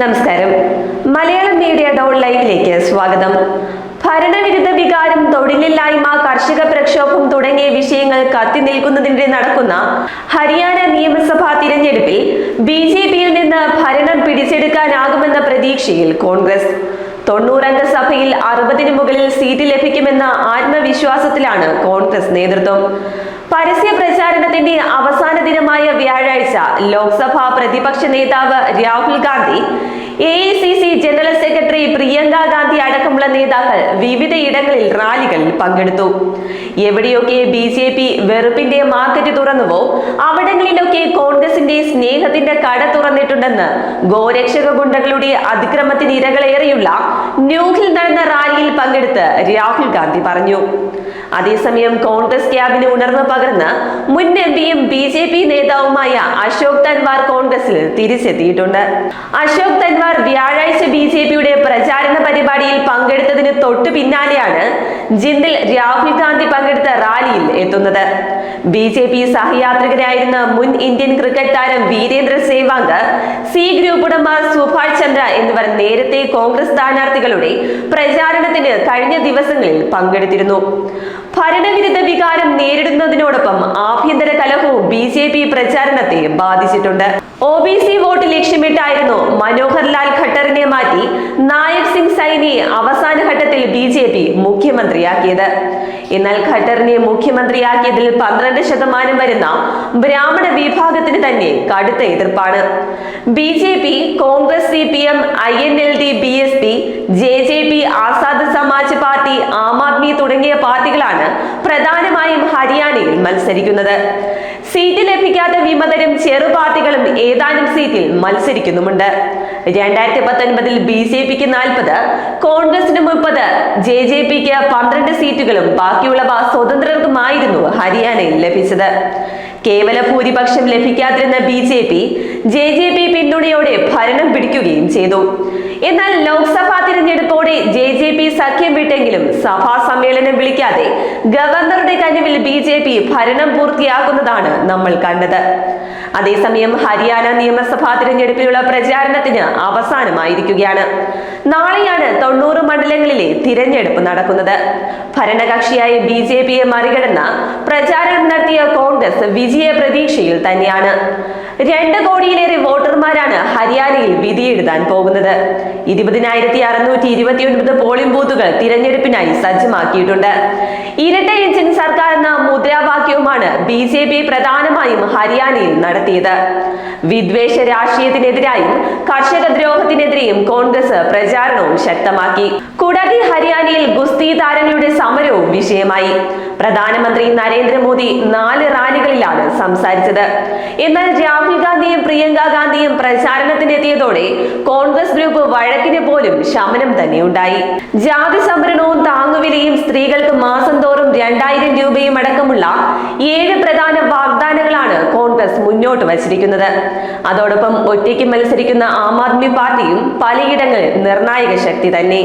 നമസ്കാരം. Malayalam media Don ലൈവിലേക്ക് സ്വാഗതം. ഭരണവിരുദ്ധ വികാരം തൊഴിലില്ലായ്മ കർഷക പ്രക്ഷോഭം തുടങ്ങിയ വിഷയങ്ങൾ കത്തി നിൽക്കുന്നതിനിടെ നടക്കുന്ന ഹരിയാന നിയമസഭാ തിരഞ്ഞെടുപ്പിൽ ബി ജെ പിയിൽ നിന്ന് ഭരണം പിടിച്ചെടുക്കാനാകുമെന്ന പ്രതീക്ഷയിൽ കോൺഗ്രസ്. തൊണ്ണൂറംഗ സഭയിൽ അറുപതിനു മുകളിൽ സീറ്റ് ലഭിക്കുമെന്ന ആത്മവിശ്വാസത്തിലാണ് കോൺഗ്രസ് നേതൃത്വം. പരസ്യ പ്രചാരണത്തിന്റെ അവസാന ദിനമായ വ്യാഴാഴ്ച ലോക്സഭാ പ്രതിപക്ഷ നേതാവ് Rahul Gandhi A C C general secretary Priyanka Gandhi അടക്കമുള്ള നേതാക്കൾ വിവിധയിടങ്ങളിൽ റാലികളിൽ പങ്കെടുത്തു. എവിടെയൊക്കെ ബി ജെ പി വെറുപ്പിന്റെ മാർക്കറ്റ് തുറന്നുവോ അവിടങ്ങളിലൊക്കെ കോൺഗ്രസിന്റെ സ്നേഹത്തിന്റെ കട തുറന്നിട്ടുണ്ടെന്ന് ഗോരക്ഷക ഗുണ്ടകളുടെ അതിക്രമത്തിന് ഇരകളേറെയുള്ള ന്യൂഹിൽ നടന്ന റാലിയിൽ പങ്കെടുത്ത് രാഹുൽ ഗാന്ധി പറഞ്ഞു. അതേസമയം കോൺഗ്രസ് ക്യാബിന് ഉണർന്നു പകർന്ന് മുൻ എം പിയും ബി ജെ പി നേതാവുമായ അശോക് തൻവാർ കോൺഗ്രസിൽ തിരിച്ചെത്തിയിട്ടുണ്ട്. അശോക് തൻവാർ വ്യാഴാഴ്ച ബി ജെ പിയുടെ പ്രചാരണ പരിപാടിയിൽ പങ്കെടുത്തതിന് തൊട്ടു പിന്നാലെയാണ് ജിന്ദിൽ രാഹുൽ ഗാന്ധി പങ്കെടുത്ത റാലിയിൽ എത്തുന്നത്. ബി പി സഹയാത്രികരായിരുന്ന മുൻ ഇന്ത്യൻ ക്രിക്കറ്റ് താരം വീരേന്ദ്ര സേവാങ്ക് സി ഗ്രൂപ്പ് ഉടമ സുഭാഷ് ചന്ദ്ര എന്നിവർ നേരത്തെ കോൺഗ്രസ് സ്ഥാനാർത്ഥികളുടെ പ്രചാരണത്തിന് കഴിഞ്ഞ ദിവസങ്ങളിൽ പങ്കെടുത്തിരുന്നു. ഭരണവിരുദ്ധ വികാരം നേരിടുന്നതിനോടൊപ്പം ആഭ്യന്തര കലഹവും ബി ജെ പി പ്രചാരണത്തെ ബാധിച്ചിട്ടുണ്ട്. ഒ ബി സി വോട്ട് മുഖ്യമന്ത്രിയാക്കിയത്. എന്നാൽ ഖട്ടറിനെ മുഖ്യമന്ത്രിയാക്കിയതിൽ പന്ത്രണ്ട് ശതമാനം വരുന്ന ബ്രാഹ്മണ വിഭാഗത്തിന് തന്നെ കടുത്ത എതിർപ്പാണ്. B J P Congress C P M I N L D B S P J J P Azad Samaj Party Aam Aadmi തുടങ്ങിയ പാർട്ടികളാണ് പ്രധാനമായും ഹരിയാനയിൽ മത്സരിക്കുന്നത്. സീറ്റ് ലഭിക്കാത്ത വിമതരും ചെറുപാർട്ടികളും ഏതാനും സീറ്റിൽ മത്സരിക്കുന്നുമുണ്ട്. രണ്ടായിരത്തി പത്തൊൻപതിൽ ബി ജെ പിക്ക് നാൽപ്പത് കോൺഗ്രസിന് മുപ്പത് ജെ ജെ പിക്ക് പന്ത്രണ്ട് സീറ്റുകളും ബാക്കിയുള്ളവ സ്വതന്ത്രർക്കുമായിരുന്നു ഹരിയാനയിൽ ലഭിച്ചത്. കേവല ഭൂരിപക്ഷം ലഭിക്കാതിരുന്ന B J P J J P പിന്തുണയോടെ ഭരണം പിടിക്കുകയും ചെയ്തു. എന്നാൽ ലോക്സഭാ തിരഞ്ഞെടുപ്പോടെ ജെ ജെ പി സഖ്യം വിട്ടെങ്കിലും സഭാ സമ്മേളനം വിളിക്കാതെ ഗവർണറുടെ കനിവിൽ ബി ജെ പി ഭരണം പൂർത്തിയാക്കുന്നതാണ് നമ്മൾ കണ്ടത്. അതേസമയം ഹരിയാന നിയമസഭാ തിരഞ്ഞെടുപ്പിലുള്ള പ്രചാരണത്തിന് അവസാനമായിരിക്കുകയാണ്. നാളെയാണ് തൊണ്ണൂറ് മണ്ഡലങ്ങളിലെ തിരഞ്ഞെടുപ്പ് നടക്കുന്നത്. ഭരണകക്ഷിയായ ബി ജെ പിയെ മറികടന്ന് പ്രചാരണം നടത്തിയ കോൺഗ്രസ് വിജയ പ്രതീക്ഷയിൽ തന്നെയാണ്. രണ്ട് കോടിയിലേറെ വോട്ടർമാരാണ് ഹരിയാനയിൽ വിധിയെഴുതാൻ പോകുന്നത്. ഇരുപതിനായിരത്തി അറുന്നൂറ്റി ഇരുപത്തി ഒൻപത് പോളിംഗ് ബൂത്തുകൾ തിരഞ്ഞെടുപ്പിനായി സജ്ജമാക്കിയിട്ടുണ്ട്. ഇരട്ട എഞ്ചിൻ സർക്കാർ എന്ന മുദ്രാവാക്യവുമാണ് ബി ജെ പി പ്രധാനമായും ഹരിയാനയിൽ നടത്തിയത്. വിദ്വേഷ രാഷ്ട്രീയത്തിനെതിരായും കർഷക ദ്രോഹത്തിനെതിരെയും കോൺഗ്രസ് പ്രചാരണവും ശക്തമാക്കി. കൂടാതെ ഹരിയാനയിൽ വിഷയമായി പ്രധാനമന്ത്രി നരേന്ദ്രമോദി നാല് റാലികളിലാണ് സംസാരിച്ചത്. എന്നാൽ രാഹുൽ ഗാന്ധിയും പ്രിയങ്ക ഗാന്ധിയും പ്രചാരണത്തിനെത്തിയതോടെ കോൺഗ്രസ് ഗ്രൂപ്പ് വഴക്കിന് പോലും ശമനം തന്നെയുണ്ടായി. ജാതി സംവരണവും താങ്ങുവിലയും സ്ത്രീകൾക്ക് മാസം തോറും രണ്ടായിരം രൂപയും അടക്കമുള്ള ഏഴ് പ്രധാന വാഗ്ദാനങ്ങളാണ് കോൺഗ്രസ് മുന്നോട്ട് വച്ചിരിക്കുന്നത്. അതോടൊപ്പം ഒറ്റയ്ക്ക് മത്സരിക്കുന്ന ആം ആദ്മി പാർട്ടിയും പലയിടങ്ങളിൽ നിർണായക ശക്തി തന്നെ.